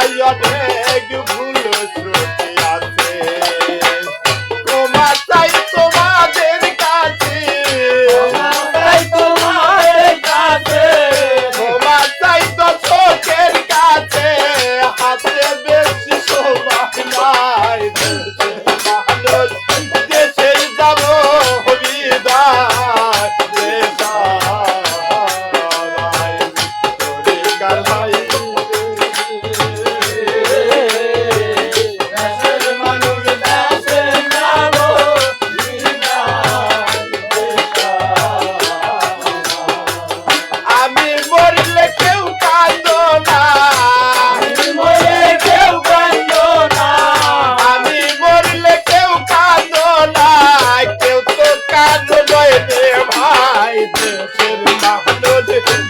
তোমায় অনেক ভুল শ্রুতি আছে। তোমার চাই তোমাদের কাছে। তাই তোমার কাছে। তোমার চাই তো চোখের কাছে। হাতে বেশি সময় নাই। মানুষ দেশে যাব বিদায়। কারবাই Ay, the